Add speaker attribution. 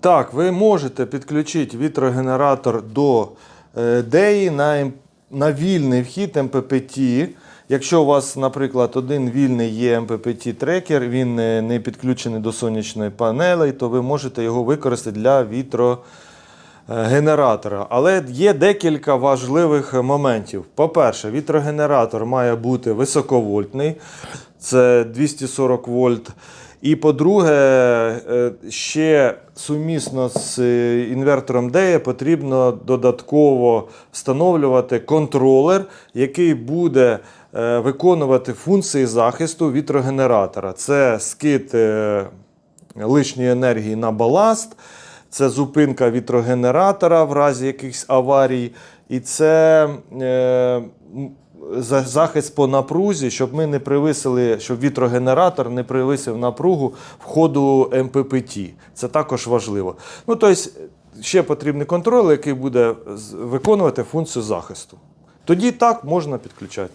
Speaker 1: Так, ви можете підключити вітрогенератор до е, на, ем- на вільний вхід МППТ. Якщо у вас, наприклад, один вільний є МППТ трекер, він е, не підключений до сонячної панелі, то ви можете його використати для вітрогенератора. Але є декілька важливих моментів. По-перше, вітрогенератор має бути високовольтний, це 240 вольт. І по-друге, е, ще сумісно з е, інвертором DEA потрібно додатково встановлювати контролер, який буде е, виконувати функції захисту вітрогенератора. Це скид лишньої енергії на баласт, це зупинка вітрогенератора в разі якихось аварій, і це захист по напрузі, щоб ми не привисили, щоб вітрогенератор не привисив напругу входу ходу МППТ. Це також важливо. Ну, тобто, ще потрібний контроль, який буде виконувати функцію захисту. Тоді так можна підключати.